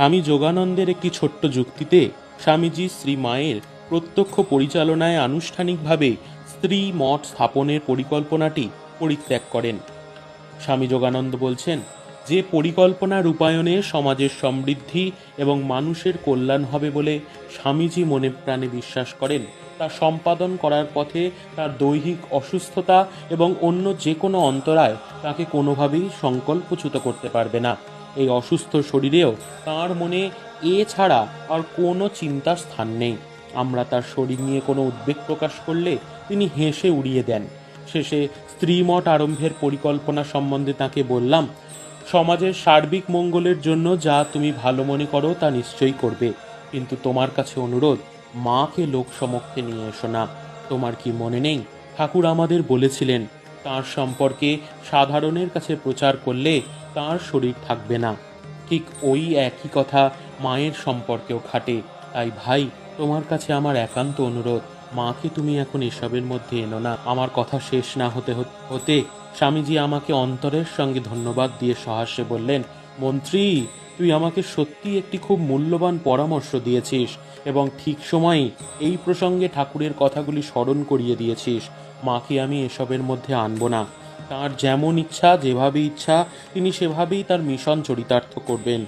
স্বামী যোগানন্দের একটি ছোট্ট যুক্তিতে স্বামীজি শ্রী মায়ের প্রত্যক্ষ পরিচালনায় আনুষ্ঠানিকভাবে স্ত্রী মঠ স্থাপনের পরিকল্পনাটি পরিত্যাগ করেন। স্বামী যোগানন্দ বলছেন, যে পরিকল্পনা রূপায়ণে সমাজের সমৃদ্ধি এবং মানুষের কল্যাণ হবে বলে স্বামীজি মনে প্রাণে বিশ্বাস করেন, তা সম্পাদন করার পথে তার দৈহিক অসুস্থতা এবং অন্য যে কোনো অন্তরায় তাকে কোনোভাবেই সংকল্পচ্যুত করতে পারবে না। এই অসুস্থ শরীরেও তার মনে এ ছাড়া আর কোনো চিন্তার স্থান নেই। আমরা তার শরীর নিয়ে কোনো উদ্বেগ প্রকাশ করলে তিনি হেসে উড়িয়ে দেন। শেষে স্ত্রীমঠ আরম্ভের পরিকল্পনা সম্বন্ধে তাকে বললাম, সমাজের সার্বিক মঙ্গলের জন্য যা তুমি ভালো মনে করো তা নিশ্চয়ই করবে। কিন্তু তোমার কাছে অনুরোধ, মাকে লোক সমক্ষে নিয়ে এসো না। তোমার কি মনে নেই? ঠাকুর আমাদের বলেছিলেন তার সম্পর্কে সাধারণের কাছে প্রচার করলে তার শরীর থাকবে না। ঠিক ওই একই কথা মায়ের সম্পর্কেও খাটে। তাই ভাই, তোমার কাছে আমার একান্ত অনুরোধ, মাকে তুমি এখন এসবের মধ্যে এনো না। আমার কথা শেষ না হতে হতে স্বামীজি আমাকে অন্তরের সঙ্গে ধন্যবাদ দিয়ে সহাস্যে বললেন মন্ত্রী, তুই আমাকে সত্যি একটি খুব মূল্যবান পরামর্শ দিয়েছিস এবং ঠিক সময়ে এই প্রসঙ্গে ঠাকুরের কথাগুলি স্মরণ করিয়ে দিয়েছিস। মাকে আমি এসবের মধ্যে আনব না। তার যেমন ইচ্ছা যেভাবে ইচ্ছা, তিনি সেভাবেই তার মিশন চরিতার্থ করবেন।